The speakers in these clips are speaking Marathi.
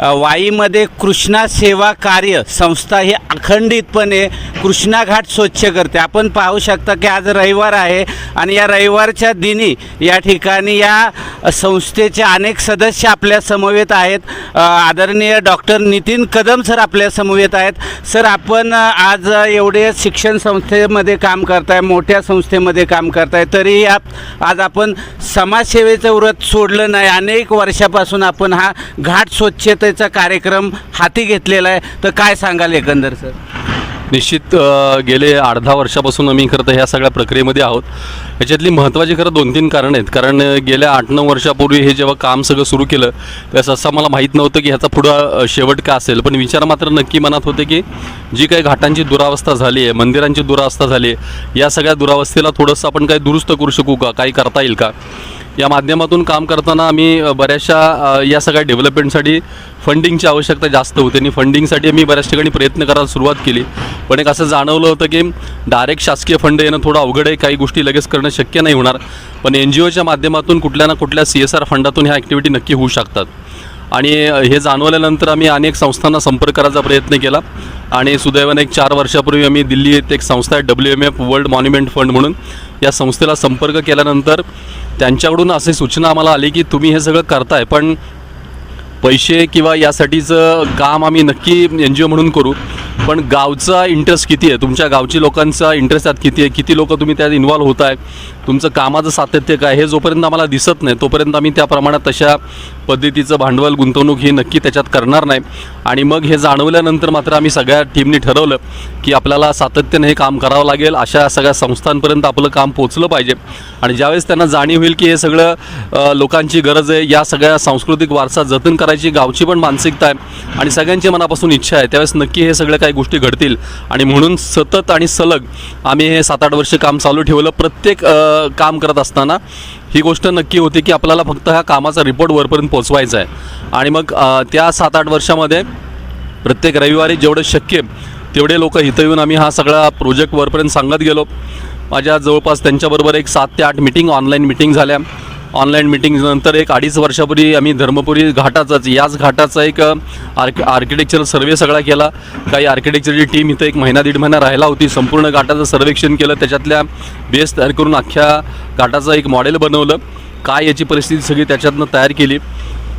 वाईमध्ये कृष्णा सेवा कार्य संस्था ही अखंडितपणे कृष्णा घाट स्वच्छ करते. आपण पाहू शकता की आज रविवार आहे आणि या रविवारच्या दिनी या ठिकाणी या संस्थेचे अनेक सदस्य आपल्या समवेत आहेत. आदरणीय डॉक्टर नितीन कदम सर आपल्या समवेत आहेत. सर आपण आज एवढे शिक्षण संस्थेमध्ये काम करताय मोठ्या संस्थेमध्ये काम करताय तरी आप आज आपण समाजसेवेचं व्रत सोडलं नाही. अनेक वर्षापासून आपण हा घाट स्वच्छतेचा कार्यक्रम हाती घेतलेला आहे. तर काय सांगाल एकंदर सर? निश्चित गेले आठ दहा वर्षापासून आम्ही खरं तर ह्या सगळ्या प्रक्रियेमध्ये आहोत. याच्यातली महत्त्वाची खरं दोन तीन कारणं आहेत. कारण गेल्या आठ नऊ वर्षापूर्वी हे जेव्हा काम सगळं सुरू केलं त्यावेळेस असं मला माहीत नव्हतं की ह्याचा पुढं शेवट काय असेल. पण विचार मात्र नक्की मनात होते की जी काही घाटांची दुरावस्था झाली आहे मंदिरांची दुरावस्था झाली आहे या सगळ्या दुरावस्थेला थोडंसं आपण काही दुरुस्त करू शकू का? काही करता येईल का? या माध्यमातून काम करताना आम्ही बऱ्याचशा या सगळ्या डेव्हलपमेंटसाठी फंडिंगची आवश्यकता जास्त होती आणि फंडिंगसाठी आम्ही बऱ्याच ठिकाणी प्रयत्न करायला सुरुवात केली. पण एक असं जाणवलं होतं की डायरेक्ट शासकीय फंड येणं थोडं अवघड आहे काही गोष्टी लगेच करणं शक्य नाही होणार. पण एन जी ओच्या माध्यमातून कुठल्या ना कुठल्या सी एस आर फंडातून ह्या ॲक्टिव्हिटी नक्की होऊ शकतात. आणि हे जाणवल्यानंतर आम्ही अनेक संस्थांना संपर्क करायचा प्रयत्न केला. आणि सुदैवाने एक चार वर्षापूर्वी आम्ही दिल्ली येथे एक संस्था आहे W M F world monument fund म्हणून. या संस्थेला संपर्क केल्यानंतर त्यांच्याकडून अशी सूचना आम्हाला आली की तुम्ही हे सगळं करताय पण पैसे किंवा यासाठीचं काम आम्ही नक्की एन जी ओ म्हणून करू. पण गावचा इंटरेस्ट किती आहे? तुमच्या गावची लोकांचा इंटरेस्ट त्यात किती आहे? किती लोक तुम्ही त्यात इन्व्हॉल्व्ह होत आहे तुमचं कामाचं सातत्य काय? हे जोपर्यंत आम्हाला दिसत नाही तोपर्यंत आम्ही त्या प्रमाणात तशा पद्धतीचं भांडवल गुंतवणूक ही नक्की त्याच्यात करणार नाही. आणि मग हे जाणवल्यानंतर मात्र आम्ही सगळ्या टीमनी ठरवलं की आपल्याला सातत्याने हे काम करावं लागेल. अशा सगळ्या संस्थांपर्यंत आपलं काम पोचलं पाहिजे. आणि ज्यावेळेस त्यांना जाणीव होईल की हे सगळं लोकांची गरज आहे या सगळ्या सांस्कृतिक वारसा जतन करायची गावची पण मानसिकता आहे आणि सगळ्यांची मनापासून इच्छा आहे त्यावेळेस नक्की हे सगळं काय काही गोष्टी घडतील. आणि म्हणून सतत आणि सलग आम्ही हे सात आठ वर्ष काम चालू ठेवलं. प्रत्येक काम करत असताना ही गोष्ट नक्की होती की आपल्याला फक्त ह्या कामाचा रिपोर्ट वरपर्यंत पोचवायचा आहे. आणि मग त्या सात आठ वर्षामध्ये प्रत्येक रविवारी जेवढं शक्य तेवढे लोक इथं येऊन आम्ही हा सगळा प्रोजेक्ट वरपर्यंत सांगत गेलो. माझ्या जवळपास त्यांच्याबरोबर एक सात ते आठ मिटिंग ऑनलाईन मिटिंग झाल्या. ऑनलाईन मिटिंगनंतर एक अडीच वर्षापूर्वी आम्ही धर्मपुरी घाटाचाच याच घाटाचा एक आर्क आर्किटेक्चरल सर्वे सगळा केला. काही आर्किटेक्चरची टीम इथं एक महिना दीड महिना राहिला होती. संपूर्ण घाटाचं सर्वेक्षण केलं. त्याच्यातल्या बेस तयार करून अख्ख्या घाटाचं एक मॉडेल बनवलं. काय याची परिस्थिती सगळी त्याच्यातनं तयार केली.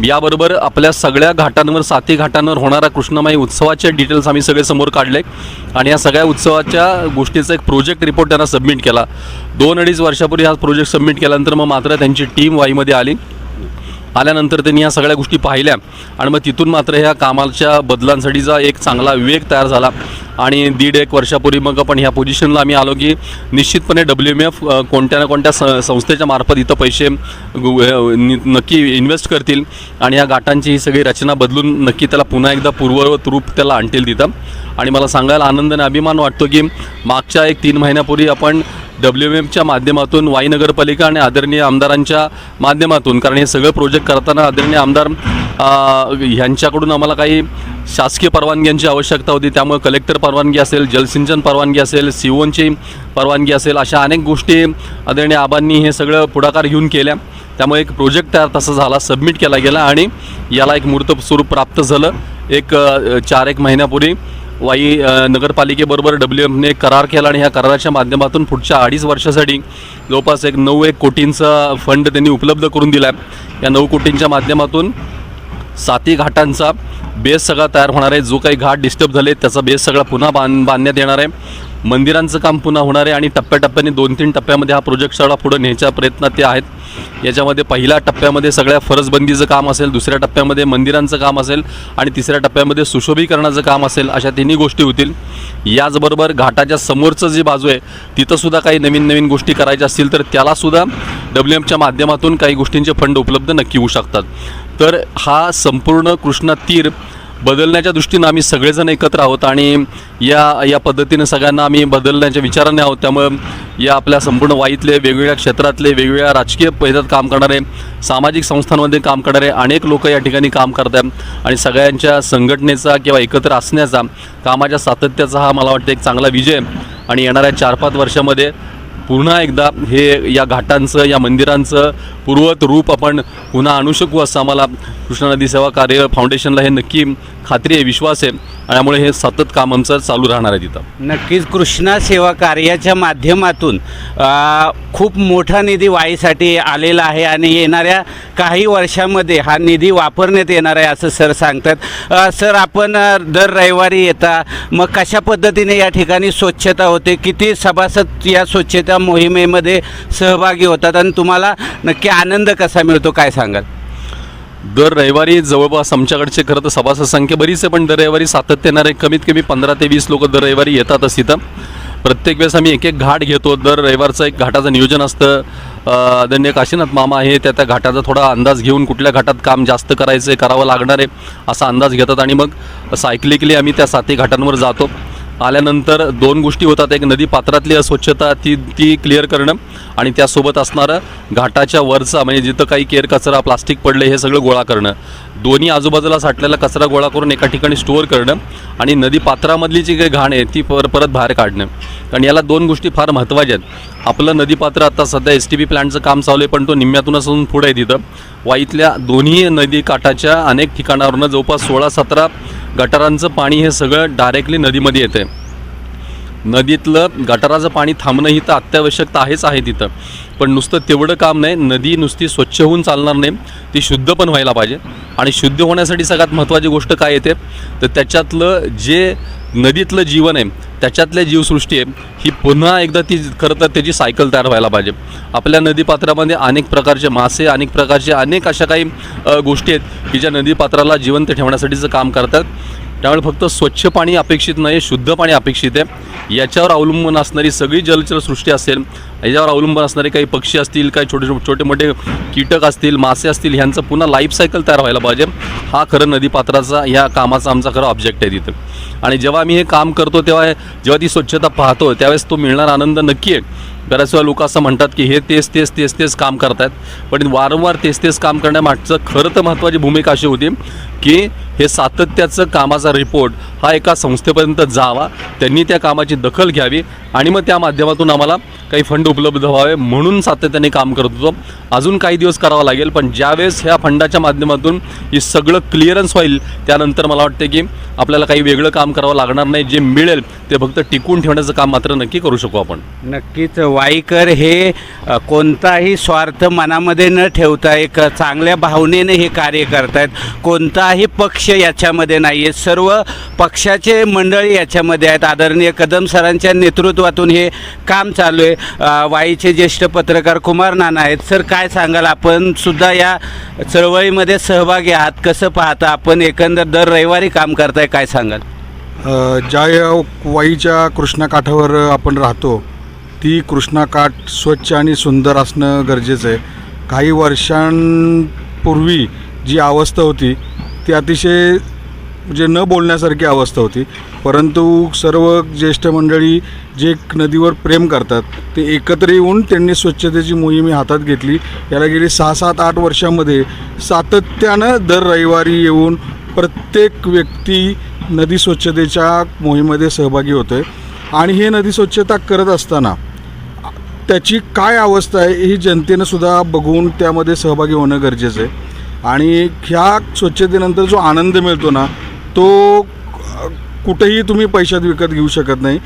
याबरोबर आपल्या सगळ्या घाटांवर साती घाटांवर होणाऱ्या कृष्णमाई उत्सवाचे डिटेल्स आम्ही सगळे समोर काढले. आणि या सगळ्या उत्सवाच्या गोष्टीचा एक प्रोजेक्ट रिपोर्ट त्यांना सबमिट केला. दोन अडीच वर्षापूर्वी हा प्रोजेक्ट सबमिट केल्यानंतर मग मात्र त्यांची टीम वाईमध्ये आली. आल्यानंतर त्यांनी या सगळ्या गोष्टी पाहिल्या. आणि मग तिथून मात्र ह्या कामाच्या बदलांसाठीचा एक चांगला वेग तयार झाला. आणि दीड एक वर्षापूर्वी मग आपण ह्या पोझिशनला आम्ही आलो की निश्चितपणे डब्ल्यू एम एफ कोणत्या ना कोणत्या स संस्थेच्या मार्फत इथं पैसे गु- नक्की इन्व्हेस्ट करतील. आणि ह्या घाटांची ही सगळी रचना बदलून नक्की त्याला पुन्हा एकदा पूर्ववत रूप त्याला आणतील तिथं. आणि मला सांगायला आनंद आणि अभिमान वाटतो की मागच्या एक तीन महिन्यापूर्वी आपण डब्ल्यू एम माध्यमातून वाई नगरपालिका आणि आदरणीय आमदारांच्या माध्यमातून कारण हे सगळं प्रोजेक्ट करताना आदरणीय आमदार ह्यांच्याकडून आम्हाला काही शासकीय परवानग्यांची आवश्यकता होती. त्यामुळे कलेक्टर परवानगी असेल जलसिंचन परवानगी असेल सी ओनची परवानगी असेल अशा अनेक गोष्टी आदरणीय आबांनी हे सगळं पुढाकार घेऊन केल्या. त्यामुळे एक प्रोजेक्ट तयार तसा झाला सबमिट केला गेला आणि याला एक मूर्त स्वरूप प्राप्त झालं. एक चार एक महिन्यापूर्वी वाई नगरपालिकेबरोबर डब्ल्यू एमने करार केला आणि ह्या कराराच्या माध्यमातून पुढच्या अडीच वर्षासाठी जवळपास एक नऊ एक कोटींचा फंड त्यांनी उपलब्ध करून दिला आहे या नऊ कोटींच्या माध्यमातून साती घाटांचा बेस सगळा तयार होणार आहे. जो काही घाट डिस्टर्ब झाले त्याचा बेस सगळा पुन्हा बांध बांधण्यात येणार आहे. मंदिरांचं काम पुन्हा होणार आहे आणि टप्प्याटप्प्याने दोन तीन टप्प्यामध्ये हा प्रोजेक्ट सगळा पुढे न्यायच्या प्रयत्नात ते आहेत. याच्यामध्ये पहिल्या टप्प्यामध्ये सगळ्या फरसबंदीचं काम असेल दुसऱ्या टप्प्यामध्ये मंदिरांचं काम असेल आणि तिसऱ्या टप्प्यामध्ये सुशोभीकरणाचं काम असेल अशा तिन्ही गोष्टी होतील. याचबरोबर घाटाच्या समोरचं जी बाजू आहे तिथंसुद्धा काही नवीन नवीन गोष्टी करायच्या असतील तर त्यालासुद्धा डब्ल्यू एमच्या माध्यमातून काही गोष्टींचे फंड उपलब्ध नक्की होऊ शकतात. तर हा संपूर्ण कृष्णा तीर बदलण्याच्या दृष्टीनं आम्ही सगळेजण एकत्र आहोत आणि या या पद्धतीनं सगळ्यांना आम्ही बदलण्याच्या विचाराने आहोत. त्यामुळं या आपल्या संपूर्ण वाईतले वेगवेगळ्या क्षेत्रातले वेगवेगळ्या राजकीय पैद्यात काम करणारे सामाजिक संस्थांमध्ये काम करणारे अनेक लोक या ठिकाणी काम करतात आणि सगळ्यांच्या संघटनेचा किंवा एकत्र असण्याचा कामाच्या सातत्याचा हा मला वाटतं एक चांगला विजय. आणि येणाऱ्या चार पाच वर्षामध्ये पुन्हा एकदा हे या घाटांचं या मंदिरांचं पूर्वत रूप आपण पुन्हा आणू शकू असं आम्हाला कृष्णा नदी सेवा कार्य फाउंडेशनला हे नक्की खात्री आहे विश्वास आहे. त्यामुळे हे सतत काम आमचं चालू राहणार आहे तिथं. नक्कीच कृष्णा सेवा कार्याच्या माध्यमातून अ, खूप मोठा निधी वाईसाठी आलेला आहे आणि येणाऱ्या काही वर्षामध्ये हा निधी वापरण्यात येणार आहे असं सर सांगतात. अ, सर आपण अ, दर रविवारी येता मग कशा पद्धतीने या ठिकाणी स्वच्छता होते? किती सभासद या स्वच्छता मोहिमेमध्ये सहभागी होतात? आणि तुम्हाला नक्की आनंद कसा मिळतो? काय सांगाल? दर रविवारी जवळपास आमच्याकडचे खरं तर सभासद संख्या बरीच आहे पण दर रविवारी सातत्यानं कमीत कमी पंधरा ते वीस लोक दर रविवारी येतातच तिथं प्रत्येक वेळेस आम्ही एक एक घाट घेतो. दर रविवारचं एक घाटाचं नियोजन असतं. आदरणीय काशीनाथ मामा आहे त्या त्या घाटाचा थोडा अंदाज घेऊन कुठल्या घाटात काम जास्त करायचं आहे करावं लागणार आहे असा अंदाज घेतात. आणि मग सायकलिकली आम्ही त्या सातही घाटांवर जातो. आल्यानंतर दोन गोष्टी होतात. एक नदी पात्रातली अस्वच्छता ती ती क्लिअर करणं आणि त्यासोबत असणारं घाटाच्या वरचा म्हणजे जिथं काही केर कचरा प्लास्टिक पडले हे सगळं गोळा करणं. दोन्ही आजूबाजूला साठलेला कचरा गोळा करून एका ठिकाणी स्टोअर करणं आणि नदी पात्रामधली जी काही घाण आहे ती पर परत बाहेर काढणं. कारण याला दोन गोष्टी फार महत्त्वाच्या आहेत. आपलं नदीपात्र आता सध्या एस टी पी प्लॅन्टचं काम चालू आहे पण तो निम्म्यातूनच असून पुढे आहे तिथं. वाईतल्या दोन्ही नदी काठाच्या अनेक ठिकाणावरनं जवळपास सोळा सतरा गटारांचं पाणी हे सगळं डायरेक्टली नदीमध्ये येतं नदीतलं गटाराचं पाणी थांबणं ही तर अत्यावश्यकता आहेच आहे तिथं. पण नुसतं तेवढं काम नाही नदी नुसती स्वच्छ होऊन चालणार नाही ती शुद्ध पण व्हायला पाहिजे. आणि शुद्ध होण्यासाठी सगळ्यात महत्त्वाची गोष्ट काय येते? तर त्याच्यातलं जे नदीतलं जीवन आहे त्याच्यातल्या जीवसृष्टी आहे ही पुन्हा एकदा ती खरं तर त्याची सायकल तयार व्हायला पाहिजे. आपल्या नदीपात्रामध्ये अनेक प्रकारचे मासे अनेक प्रकारचे अनेक अशा काही गोष्टी आहेत की ज्या नदीपात्राला जिवंत ठेवण्यासाठीचं काम करतात. त्यामुळे फक्त स्वच्छ पाणी अपेक्षित नाही शुद्ध पाणी अपेक्षित आहे. याच्यावर अवलंबून असणारी सगळी जलचरसृष्टी असेल याच्यावर अवलंबून असणारे काही पक्षी असतील काही छोटे छोटे मोठे कीटक असतील मासे असतील ह्यांचं पुन्हा लाईफ सायकल तयार व्हायला पाहिजे. हा खरं नदीपात्राचा ह्या कामाचा आमचा खरं ऑब्जेक्ट आहे तिथं. आणि जेव्हा आम्ही हे काम करतो तेव्हा जेव्हा ती स्वच्छता पाहतो त्यावेळेस तो मिळणारा आनंद नक्की आहे. बऱ्याच वेळा लोक असं म्हणतात की हे तेच तेच तेच तेच काम करतायत. पण वारंवार तेच तेच काम करण्यामागचं खरं तर महत्त्वाची भूमिका अशी होती की हे सातत्याचं कामाचा रिपोर्ट हा एका संस्थेपर्यंत जावा. त्यांनी त्या कामाची दखल घ्यावी आणि मग त्या माध्यमातून आम्हाला काही फंड उपलब्ध व्हावे म्हणून सातत्याने काम करत होतो. अजून काही दिवस करावा लागेल पण ज्यावेळेस ह्या फंडाच्या माध्यमातून हे सगळं क्लिअरन्स होईल त्यानंतर मला वाटतं की आपल्याला काही वेगळं काम करावं लागणार नाही जे मिळेल ते फक्त टिकून ठेवण्याचं काम मात्र नक्की करू शकू आपण. नक्कीच वाईकर हे कोणताही स्वार्थ मनामध्ये न ठेवता एक चांगल्या भावनेने हे कार्य करतायत. कोणताही पक्ष याच्यामध्ये नाही आहे सर्व पक्षाचे मंडळी याच्यामध्ये आहेत. आदरणीय कदम सरांच्या नेतृत्वातून हे काम चालू आहे. वाईचे ज्येष्ठ पत्रकार कुमार नाना आहेत. सर काय सांगाल? आपण सुद्धा या चळवळीमध्ये सहभागी आहात. कसं पाहता? आपण एकंदर दर रविवारी काम करताय. काय सांगाल? अ, ज्या या वाईच्या कृष्णाकाठावर आपण राहतो ती कृष्णाकाठ स्वच्छ आणि सुंदर असणं गरजेचं आहे. काही वर्षांपूर्वी जी अवस्था होती ती अतिशय म्हणजे न बोलण्यासारखी अवस्था होती. परंतु सर्व ज्येष्ठ मंडळी जे नदीवर प्रेम करतात ते एकत्र येऊन त्यांनी स्वच्छतेची मोहीम ही हातात घेतली. याला गेली सहा सात आठ वर्षामध्ये सातत्यानं दर रविवारी येऊन प्रत्येक व्यक्ती नदी स्वच्छतेच्या मोहिमेमध्ये सहभागी होतो आहे आणि हे नदी स्वच्छता करत असताना त्याची काय अवस्था आहे ही जनतेनं सुद्धा बघून त्यामध्ये सहभागी होणं गरजेचं आहे. आणि ह्या स्वच्छतेनंतर जो आनंद मिळतो ना तो कुठेही तुम्ही पैशात विकत घेऊ शकत नाही.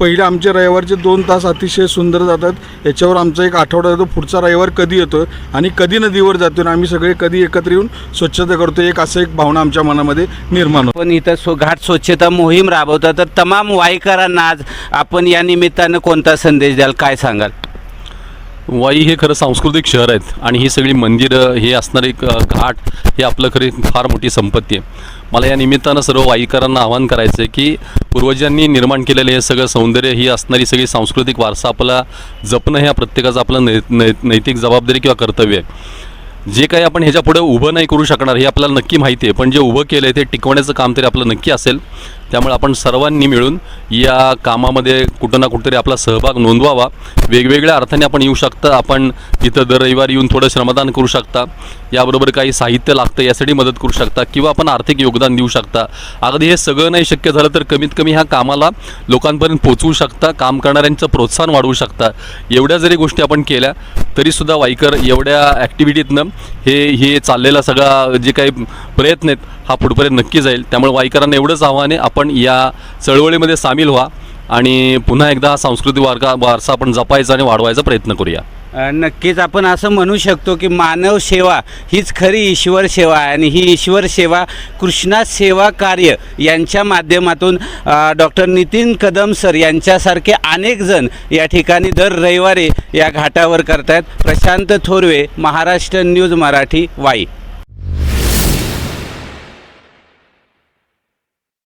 पहिले आमचे रविवारचे दोन तास अतिशय सुंदर जातात. याच्यावर आमचा एक आठवडा येतो पुढचा रविवार कधी येतो आणि कधी नदीवर जातो आणि आम्ही सगळे कधी एकत्र येऊन स्वच्छता करतो एक असं एक भावना आमच्या मनामध्ये निर्माण होते. आपण इथं स्व घाट स्वच्छता मोहीम राबवता तर तमाम वाईकरांना आज आपण या निमित्तानं कोणता संदेश द्याल? काय सांगाल? वाई हे खरं सांस्कृतिक शहर आहेत आणि ही सगळी मंदिरं हे असणारे घाट हे आपलं खरी फार मोठी संपत्ती आहे. मला या निमित्तानं सर्व वाईकरांना आवाहन करायचं आहे की पूर्वजांनी निर्माण केलेलं हे सगळं सौंदर्य ही असणारी सगळी सांस्कृतिक वारसा आपला जपणं हे प्रत्येकाचं आपलं नै नै नैतिक जबाबदारी किंवा कर्तव्य आहे. जे काही आपण ह्याच्या पुढे उभं नाही करू शकणार हे आपल्याला नक्की माहिती आहे पण जे उभं केलं आहे ते टिकवण्याचं काम तरी आपलं नक्की असेल. त्यामुळे आपण सर्वांनी मिळून या कामामध्ये कुठं ना कुठंतरी आपला सहभाग नोंदवावा. वेगवेगळ्या अर्थाने आपण येऊ शकता. आपण इथं दर रविवारी येऊन थोडं श्रमदान करू शकता. याबरोबर काही साहित्य लागतं यासाठी मदत करू शकता किंवा आपण आर्थिक योगदान देऊ शकता. अगदी हे सगळं नाही शक्य झालं तर कमीत कमी ह्या कामाला लोकांपर्यंत पोचवू शकता. काम करणाऱ्यांचं प्रोत्साहन वाढवू शकता. एवढ्या जरी गोष्टी आपण केल्या तरीसुद्धा वाईकर एवढ्या ॲक्टिव्हिटीतनं हे हे चाललेला सगळा जे काही प्रयत्न आहेत हा पुढपर्यंत नक्की जाईल. त्यामुळे वाईकरांना एवढंच आव्हान आहे आपण या चळवळीमध्ये सामील व्हा आणि पुन्हा एकदा हा सांस्कृतिक वारका वारसा आपण जपायचा आणि वाढवायचा प्रयत्न करूया. नक्कीच आपण असं म्हणू शकतो की मानव सेवा हीच खरी ईश्वर सेवा आहे आणि ही ईश्वर सेवा कृष्णा सेवा कार्य यांच्या माध्यमातून डॉक्टर नितीन कदम सर यांच्यासारखे अनेक जण या ठिकाणी दर रविवारी या घाटावर करतायत. प्रशांत थोरवे महाराष्ट्र न्यूज मराठी वाई.